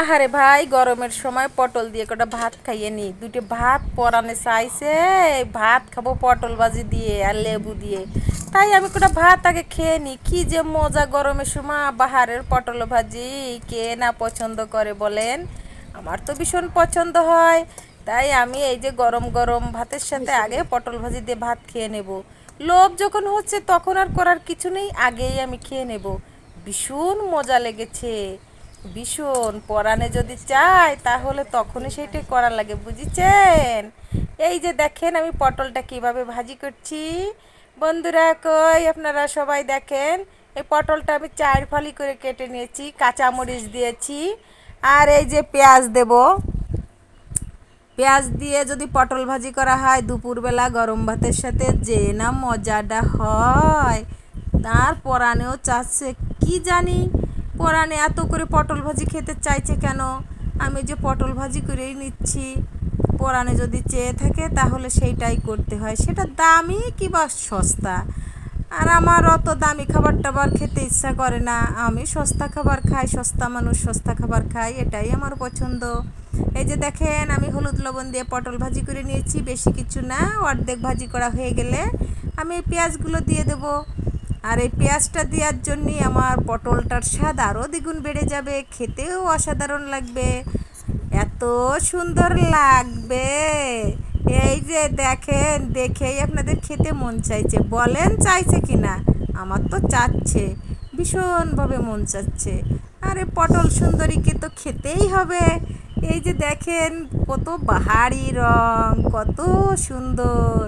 আহারে ভাই গরমের সময় পটল দিয়ে কটা ভাত খাইয়ে নি। দুটো ভাত পরানে চাইছে ভাত খাব পটল ভাজি দিয়ে আর লেবু দিয়ে। তাই আমি কটা ভাত আগে খেয়ে নি। কি যে মজা গরমের সময় বাহারের পটল ভাজি কে না পছন্দ করে বলেন? আমার তো ভীষণ পছন্দ হয়। তাই আমি এই যে গরম গরম ভাতের সাথে আগে পটল ভাজি দিয়ে ভাত খেয়ে নেব। লোভ যখন হচ্ছে তখন আর করার কিছু নেই আগেই আমি খেয়ে নেব। ভীষণ মজা লেগেছে। ভীষণ। পরাণে যদি চাই তাহলে তখনই সেইটাই করা লাগে, বুঝেছেন? এই যে দেখেন, আমি পটলটা কীভাবে ভাজি করছি। বন্ধুরা কই, আপনারা সবাই দেখেন, এই পটলটা আমি চার ফালি করে কেটে নিয়েছি, কাঁচামরিচ দিয়েছি, আর এই যে পেঁয়াজ দেবো। পেঁয়াজ দিয়ে যদি পটল ভাজি করা হয়, দুপুরবেলা গরম ভাতের সাথে যে না মজাটা হয়। তার পরাণেও চাচ্ছে, কি জানি? পরাণে এত করে পটল ভাজি খেতে চাইছে কেন? আমি যে পটল ভাজি করেই নিচ্ছি। পরাণে যদি চেয়ে থাকে তাহলে সেইটাই করতে হয়। সেটা দামি কি বা সস্তা? আর আমার অত দামি খাবার টাবার খেতে ইচ্ছা করে না। আমি সস্তা খাবার খাই, সস্তা মানুষ সস্তা খাবার খাই এটাই আমার পছন্দ। এই যে দেখেন, আমি হলুদ লবণ দিয়ে পটল ভাজি করে নিয়েছি, বেশি কিছু না, অর্ধেক ভাজি করা হয়ে গেলে আমি পেঁয়াজগুলো দিয়ে দেবো। আর এই পেঁয়াজটা দেওয়ার জন্যই আমার পটলটার স্বাদ আরও দ্বিগুণ বেড়ে যাবে, খেতেও অসাধারণ লাগবে, এত সুন্দর লাগবে। এই যে দেখেন, দেখেই আপনাদের খেতে মন চাইছে, বলেন চাইছে কি না আমার তো চাচ্ছে, ভীষণভাবে মন চাচ্ছে। আরে পটল সুন্দরীকে তো খেতেই হবে, এই যে দেখেন কত বাহারি রং, কত সুন্দর।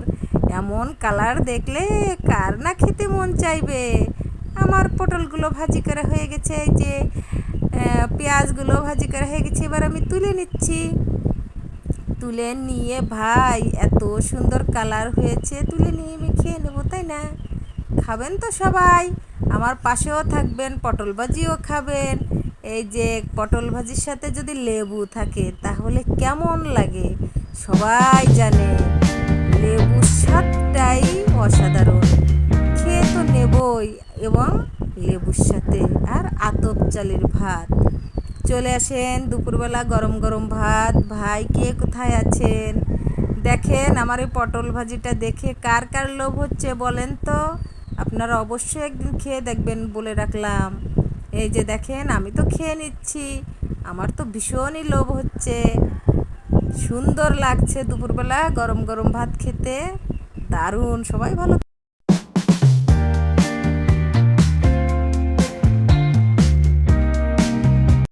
এমন কালার দেখলে কার না খেতে মন চাইবে? আমার পটলগুলো ভাজি করা হয়ে গেছে, এই যে পেঁয়াজগুলো ভাজি করা হয়ে গেছে, এবার আমি তুলে নিচ্ছি। তুলে নিয়ে ভাই, এত সুন্দর কালার হয়েছে, তুলে নিয়ে আমি খেয়ে নেব, তাই না? খাবেন তো সবাই, আমার পাশেও থাকবেন, পটল ভাজিও খাবেন। এই যে, পটল ভাজির সাথে যদি লেবু থাকে, তাহলে কেমন লাগে? সবাই জানে। নেবই এবং লেবুর সাথে আর আতপ চালের ভাত। চলে আসেন দুপুরবেলা গরম গরম ভাত। ভাই, কে কোথায় আছেন? দেখেন, আমার এই পটল ভাজিটা দেখে কার কার লোভ হচ্ছে বলেন তো? আপনারা অবশ্যই একদিন খেয়ে দেখবেন বলে রাখলাম। এই যে দেখেন, আমি তো খেয়ে নিচ্ছি। আমার তো ভীষণই লোভ হচ্ছে। সুন্দর লাগছে দুপুরবেলা গরম গরম ভাত খেতে। দারুণ, সবাই ভালো